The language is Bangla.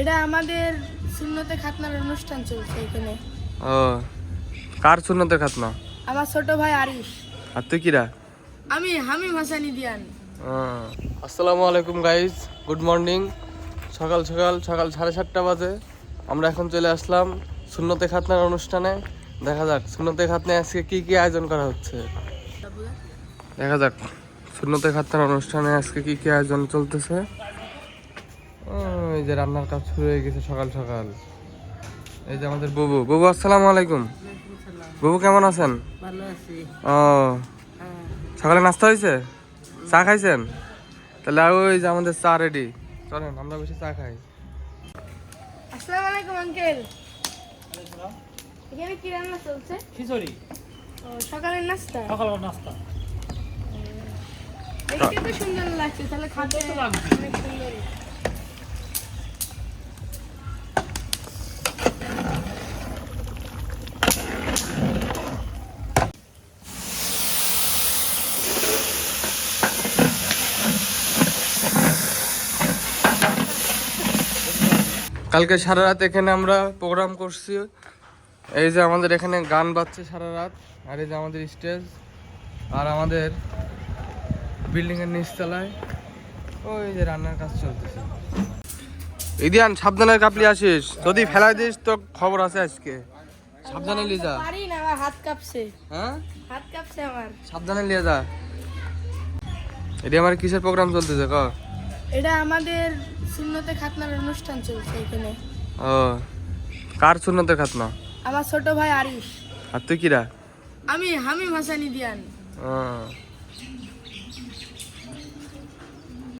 এটা আমাদের শূন্যতে খাতনার অনুষ্ঠান চলছে এখানে। ও কার শূন্যতে খাতনা? আমার ছোট ভাই আরিশ। আর তুই কিরা? আমি হামিম হাসানি দিয়ান আসসালামু আলাইকুম গাইজ গুড মর্নিং সকাল সকাল সকাল সাড়ে সাতটা বাজে। আমরা এখন চলে আসলাম শূন্যতে খাতনার অনুষ্ঠানে। দেখা যাক শূন্যতে খাতনায় আজকে কি কি আয়োজন করা হচ্ছে। দেখা যাক শূন্যতে খাতনার অনুষ্ঠানে আজকে কি কি আয়োজন চলতেছে। এই যে রান্নার কাজ শুরু হয়ে গেছে সকাল সকাল। এই যে আমাদের বুবু। বুবু আসসালামু আলাইকুম। বুবু কেমন আছেন? ও সকালে নাস্তা হয়েছে? চা খাইছেন? তাহলে ওই যে আমাদের চা রেডি চলেন আমরা বসে চা খাই। আসসালামু আলাইকুম আঙ্কেল এখানে কি রান্না চলছে? খিচুড়ি। ও, সকালের নাস্তা? সকালের নাস্তা। দেখতে তো সুন্দর লাগছে তাহলে খাতে তো লাগবে। অনেক সুন্দর কালকে সারা রাত এখানে আমরা প্রোগ্রাম করছি। এই যে আমাদের এখানে গান বাজছে সারা রাত আর এই যে আমাদের স্টেজ আর আমাদের বিল্ডিং এর নিচতলায় ওই যে রান্নার কাজ চলতেছে। ইদিয়ান সাবধানে কাপলি আসিস। যদি ফেলাই দিস তো খবর আছে আজকে। সাবধানে নিয়ে যা। পারি না আমার হাত কাঁপছে। হ্যাঁ? হাত কাঁপছে আমার। সাবধানে নিয়ে যা। এটা আমার কিসের প্রোগ্রাম চলতেছে ক? এটা আমাদের সুন্নতে খাতনার অনুষ্ঠান চলছে এখানে। ও কার সুন্নতের খাতনা? আমার ছোট ভাই আরিফ আর তুই কিরা? আমি হামিম হাসানি দিয়ান।